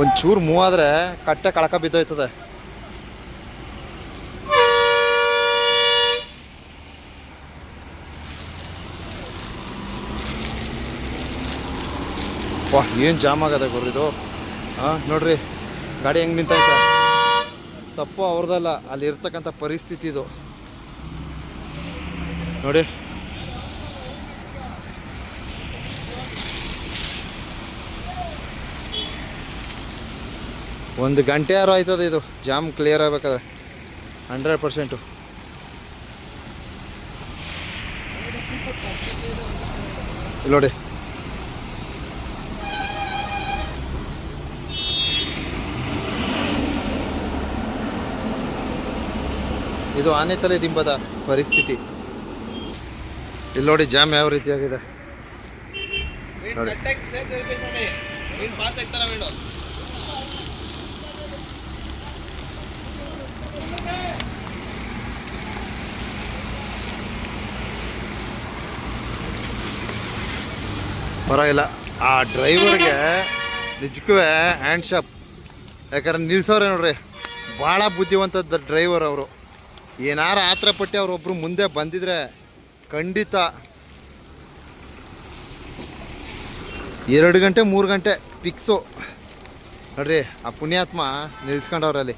ಒಂಚೂರು ಮೂವ್ ಆದ್ರೆ ಕಟ್ಟೆ ಕಳಕ ಬಿದ್ದೋಯ್ತದೆ. ವಾ, ಏನು ಜಾಮ್ ಆಗದೆ ಗುರು ಇದು? ಹಾಂ ನೋಡ್ರಿ, ಗಾಡಿ ಹೆಂಗೆ ನಿಂತೈತೆ? ತಪ್ಪು ಅವ್ರದ್ದಲ್ಲ, ಅಲ್ಲಿ ಇರ್ತಕ್ಕಂಥ ಪರಿಸ್ಥಿತಿ ಇದು. ನೋಡಿ. ಒಂದು ಗಂಟೆ ಯಾರು ಆಯ್ತದ ಇದು. ಜಾಮ್ ಕ್ಲಿಯರ್ ಆಗ್ಬೇಕಾದ್ರೆ. ಹಂಡ್ರೆಡ್ ಪರ್ಸೆಂಟು ಇಲ್ಲಿ ನೋಡಿ. ಇದು ಆನೆ ತಲೆ ದಿಂಬದ ಪರಿಸ್ಥಿತಿ. ಇಲ್ಲಿ ನೋಡಿ ಜಾಮ್ ಯಾವ ರೀತಿಯಾಗಿದೆ. ನೋಡಿ. ಪರವಾಗಿಲ್ಲ. ಆ ಡ್ರೈವರ್ಗೆ ನಿಜಕ್ಕೂ ಹ್ಯಾಂಡ್ ಶಾಪ್ ಯಾಕಂದ್ರೆ ನಿಲ್ಸೋರೆ ನೋಡ್ರಿ, ಭಾಳ ಬುದ್ಧಿವಂತದ ಡ್ರೈವರ್ ಅವರು. ಏನಾರ ಆತ್ರ ಪಟ್ಟಿ ಅವರೊಬ್ಬರು ಮುಂದೆ ಬಂದಿದ್ರೆ ಖಂಡಿತ ಎರಡು ಗಂಟೆ, ಮೂರು ಗಂಟೆ ಫಿಕ್ಸು ನೋಡ್ರಿ, ಆ ಪುಣ್ಯಾತ್ಮ ನಿಲ್ಸ್ಕೊಂಡವ್ರಲ್ಲಿ.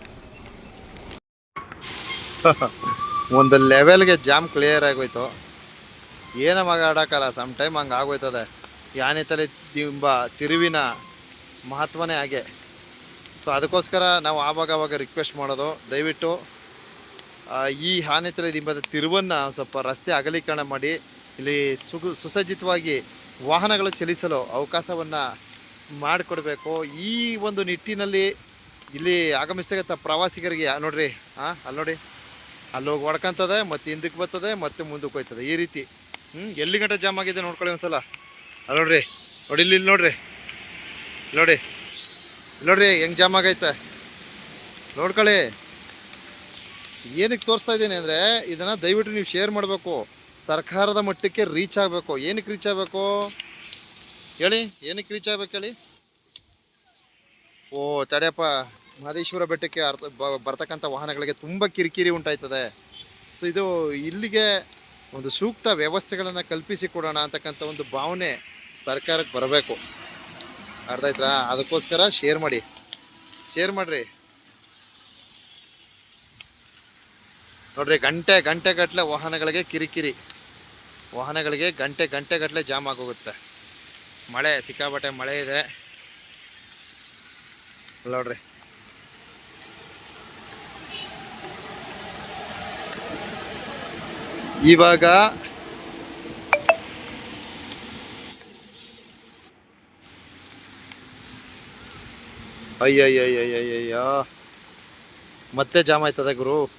ಒಂದು ಲೆವೆಲ್ಗೆ ಜಾಮ್ ಕ್ಲಿಯರ್ ಆಗೋಯ್ತು. ಏನೋ ಮಗ ಆಡೋಕ್ಕಲ್ಲ ಸಮ್ ಟೈಮ್ ಹಂಗೆ ಆಗೋಯ್ತದೆ. ಯಾನೆ ತಲೆ ದಿಂಬ ತಿರುವಿನ ಮಹತ್ವನೇ ಹಾಗೆ. ಸೊ ಅದಕ್ಕೋಸ್ಕರ ನಾವು ಆವಾಗ ಆವಾಗ ರಿಕ್ವೆಸ್ಟ್ ಮಾಡೋದು. ದಯವಿಟ್ಟು ಈ ಆನೆ ತಲೆ ದಿಂಬದ ತಿರುವನ್ನು ಸ್ವಲ್ಪ ರಸ್ತೆ ಅಗಲೀಕರಣ ಮಾಡಿ, ಇಲ್ಲಿ ಸುಗು, ಸುಸಜ್ಜಿತವಾಗಿ ವಾಹನಗಳು ಚಲಿಸಲು ಅವಕಾಶವನ್ನು ಮಾಡಿಕೊಡ್ಬೇಕು. ಈ ಒಂದು ನಿಟ್ಟಿನಲ್ಲಿ ಇಲ್ಲಿ ಆಗಮಿಸ್ತಕ್ಕಂಥ ಪ್ರವಾಸಿಗರಿಗೆ ನೋಡಿರಿ ಹಾಂ ಅಲ್ಲಿ ನೋಡಿ. ಅಲ್ಲಿ ಹೋಗಿ ಹೊಡ್ಕೊಂತದೆ ಮತ್ತೆ ಹಿಂದಕ್ಕೆ ಬರ್ತದೆ, ಮತ್ತೆ ಮುಂದಕ್ಕೆ ಹೋಯ್ತದೆ. ಈ ರೀತಿ. ಹ್ಞೂ ಎಲ್ಲಿ ಗಂಟೆ ಜಾಮ್ ಆಗಿದೆ ನೋಡ್ಕೊಳ್ಳಿ ಒಂದ್ಸಲ. ನೋಡ್ರಿ. ನೋಡಿ ಇಲ್ಲಿ ನೋಡ್ರಿ. ನೋಡಿ. ನೋಡ್ರಿ, ಹೆಂಗ್ ಜಾಮ್ ಆಗೈತೆ. ನೋಡ್ಕೊಳ್ಳಿ. ಏನಕ್ಕೆ ತೋರಿಸ್ತಾ ಇದ್ದೀನಿ ಅಂದರೆ, ಇದನ್ನು ದಯವಿಟ್ಟು ನೀವು ಶೇರ್ ಮಾಡಬೇಕು. ಸರ್ಕಾರದ ಮಟ್ಟಕ್ಕೆ ರೀಚ್ ಆಗಬೇಕು. ಏನಕ್ಕೆ ರೀಚ್ ಆಗಬೇಕು? ಹೇಳಿ, ಏನಕ್ಕೆ ರೀಚ್ ಆಗಬೇಕು ಹೇಳಿ? ಓ, ತಡೆಯಪ್ಪ. ಮಹದೇಶ್ವರ ಬೆಟ್ಟಕ್ಕೆ ಅರ್ಥ ಬರ್ತಕ್ಕಂಥ ವಾಹನಗಳಿಗೆ ತುಂಬ ಕಿರಿಕಿರಿ ಉಂಟಾಯ್ತದೆ. ಸೊ ಇದು ಇಲ್ಲಿಗೆ ಒಂದು ಸೂಕ್ತ ವ್ಯವಸ್ಥೆಗಳನ್ನು ಕಲ್ಪಿಸಿ ಕೊಡೋಣ ಅಂತಕ್ಕಂಥ ಒಂದು ಭಾವನೆ ಸರ್ಕಾರಕ್ಕೆ ಬರಬೇಕು. ಅರ್ಥ ಆಯ್ತಾ? ಅದಕ್ಕೋಸ್ಕರ ಶೇರ್ ಮಾಡಿ. ಶೇರ್ ಮಾಡ್ರಿ. ನೋಡ್ರಿ, ಗಂಟೆ ಗಂಟೆ ಗಟ್ಟಲೆ ವಾಹನಗಳಿಗೆ ಕಿರಿಕಿರಿ. ವಾಹನಗಳಿಗೆ ಗಂಟೆ ಗಂಟೆ ಗಟ್ಟಲೆ ಜಾಮ್ ಆಗೋಗುತ್ತೆ. ಮಳೆ, ಸಿಕ್ಕಾಪಟ್ಟೆ ಮಳೆ ಇದೆ. ನೋಡ್ರಿ. ಇವಾಗ ಅಯ್ಯಯ್ಯಯ್ಯಯ್ಯಯ್ಯ. ಮತ್ತೆ ಜಾಮ್ ಆಯ್ತದ ಗುರು.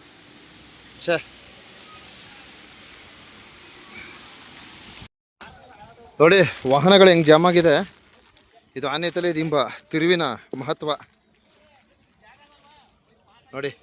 ಛೇ. ನೋಡಿ, ವಾಹನಗಳು ಹೆಂಗ್ ಜಾಮ್ ಆಗಿದೆ. ಇದು ಆನೆ ತಲೆ ದಿಂಬ, ತಿರುವಿನ ಮಹತ್ವ. ನೋಡಿ.